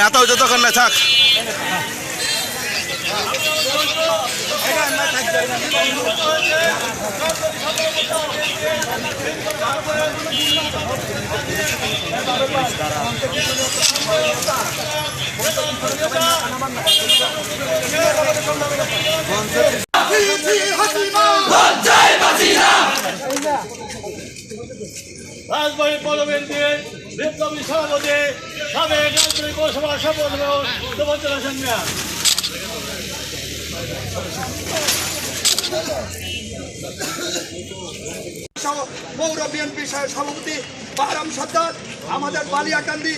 এত যতক্ষণ না থাক। রাজবাড়ী পৌরবিএনপির বিপ্লবী সভাপতি সাবেক আঞ্চলিক পৌরসভার দেবচন্দ্র সেন মিয়া সহ- পৌর বিএনপি সভাপতি বাহারাম সর্দার। আমাদের বালিয়াকান্দি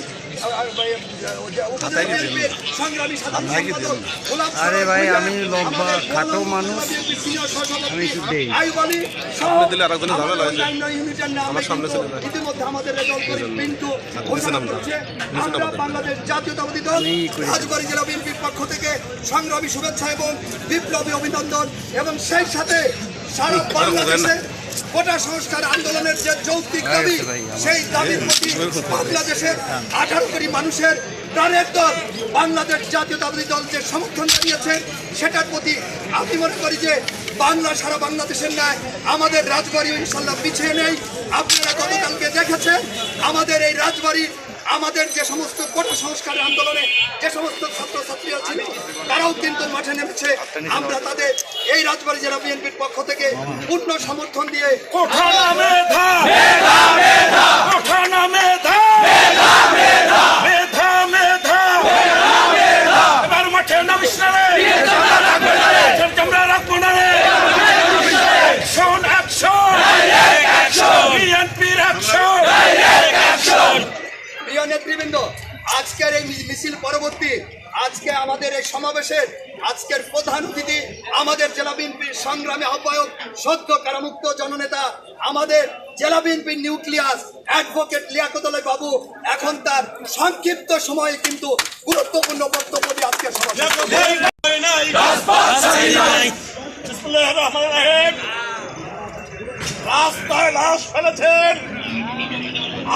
আরে ভাই, আমি লম্বা, আমাদের খাটো মানুষ। আমি একটু দেই। দিলে ঝামেলা হয়েছে। আমার সামনে ইতিমধ্যে পিন্টু। বাংলাদেশ জাতীয়তাবাদী দল। রাজবাড়ী জেলা বিএনপির পক্ষ থেকে সংগ্রামী শুভেচ্ছা এবং বিপ্লবী অভিনন্দন এবং সেই সাথে সারা বাংলাদেশে কোটা সংস্কার আন্দোলনের যে যৌক্তিক দাবি সেই দাবির প্রতি বাংলাদেশের আঠারো কোটি মানুষের প্রাণের দল বাংলাদেশ জাতীয়তাবাদী দল যে সমর্থন জানিয়েছে সেটার প্রতি আমি মনে করি যে বাংলা সারা বাংলাদেশের ন্যায় আমাদের রাজবাড়ি ইনশাল্লাহ পিছিয়ে নেই। আপনারা গতকালকে দেখেছেন আমাদের এই রাজবাড়ি আমাদের যে সমস্ত কোটা সংস্কার আন্দোলনে যে সমস্ত ছাত্রছাত্রীরা ছিল তারাও কিন্তু মাঠে নেমেছে। আমরা তাদের এই রাজবাড়ি জেলা বিএনপির পক্ষ থেকে পূর্ণ সমর্থন দিয়ে আমাদের এই সমাবেশের আজকের প্রধান অতিথি আমাদের জেলা বিএনপির সংগ্রামী আহ্বায়ক সদ্য কারামুক্ত জননেতা আমাদের জেলা বিএনপির নিউক্লিয়াস অ্যাডভোকেট লিয়াকতলে বাবু। এখন তার সংক্ষিপ্ত সময়ে কিন্তু গুরুত্বপূর্ণ বক্তব্য দিয়ে আজকে। রাস্তায় লাশ ফেলেছেন।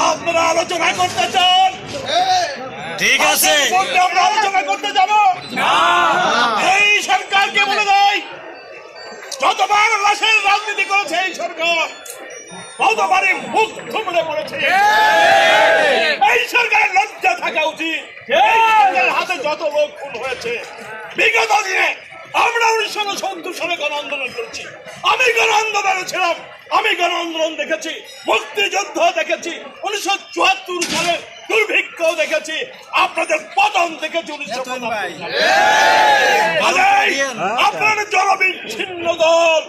আপনারা আলোচনা করতে চান? ঠিক আছে। আমরা আলোচনা করতে যাব। এই সরকারকে বলে দেয় যতবার লাশের রাজনীতি করেছে এই সরকার ততবারই মুখ থুবড়ে পড়েছে। এই সরকারের লজ্জা থাকা উচিত। হাতে যত লোক খুন হয়েছে বিগত দিনে আমরা উনিশশো সত্তর সালে গণ আন্দোলন করেছি। আমি গণ আন্দোলনে ছিলাম। আমি গণ আন্দোলন দেখেছি মুক্তিযুদ্ধ দেখেছি উনিশশো চুয়াত্তর সালে দুর্ভিক্ষ দেখেছি আপনাদের পতন দেখেছি উনিশশো আপনারা জনবিচ্ছিন্ন দল।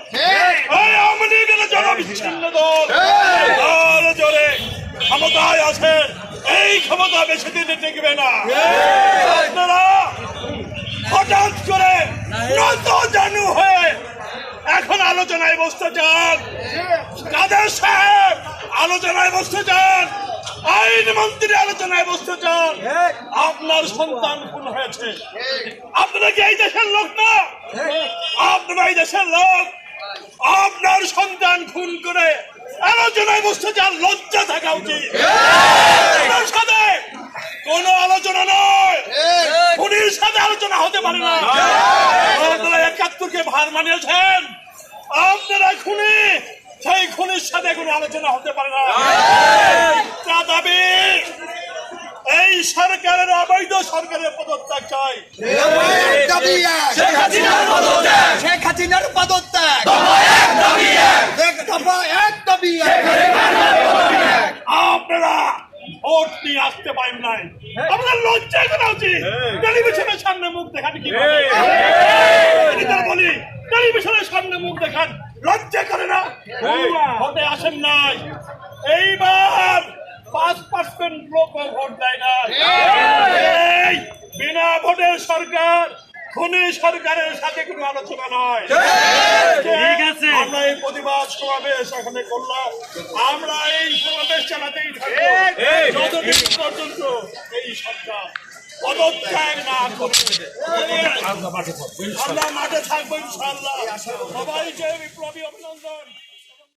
এই আওয়ামী লীগের জনবিচ্ছিন্ন দল। দল জোরে ক্ষমতায় আছে এই ক্ষমতা বেশি দিনে টিকবে না। আপনারা হঠাৎ করে নত জানু হয়ে এখন আলোচনায় বসতে চান। কাদের সাহেব? আলোচনায় বসতে চান। আইন মন্ত্রী আলোচনায় বসতে চান। আপনার সন্তান খুন হয়েছে। আপনারা কি এই দেশের লোক না? আপনারা এই দেশের লোক। আপনার সন্তান খুন করে আলোচনায় বসতে চান, লজ্জা থাকা উচিত। সাথে কোন আলোচনা নয়। খুনির সাথে আলোচনা হতে পারে না। আপনারা একাত্তরকে ভার মানিয়েছেন। আপনারা খুনে সেই খুনির সাথে কোনো আলোচনা হতে পারে না। তা দাবি এই সরকারের অবৈধ সরকারের পদত্যাগ চাই। শেখ হাসিনার পদত্যাগ। শেখ হাসিনার এক দাবি এক। আপনারা ভোট নিয়ে আসতে পারেন নাই আপনার লজ্জা করা উচিত টেলিভিশনের সামনে মুখ দেখান কি বলি টেলিভিশনের সামনে মুখ দেখান লজ্জা করে না? ভোটে আসেন নাই। এইবার পাঁচ পার্সেন্ট লোক ভোট দেয় না বিনা ভোটের সরকার খুনি সরকারের সাথে কোনো আলোচনা নয় ঠিক আছে। আমরা এই প্রতিবাদ সমাবেশ এখানে করলাম। আমরা এই সমাবেশ চালাতেই থাকব। যতদিন পর্যন্ত এই সরকার পদত্যাগ মাঠে থাকব ইনশাল্লাহ বিপ্লবী অভিনন্দন।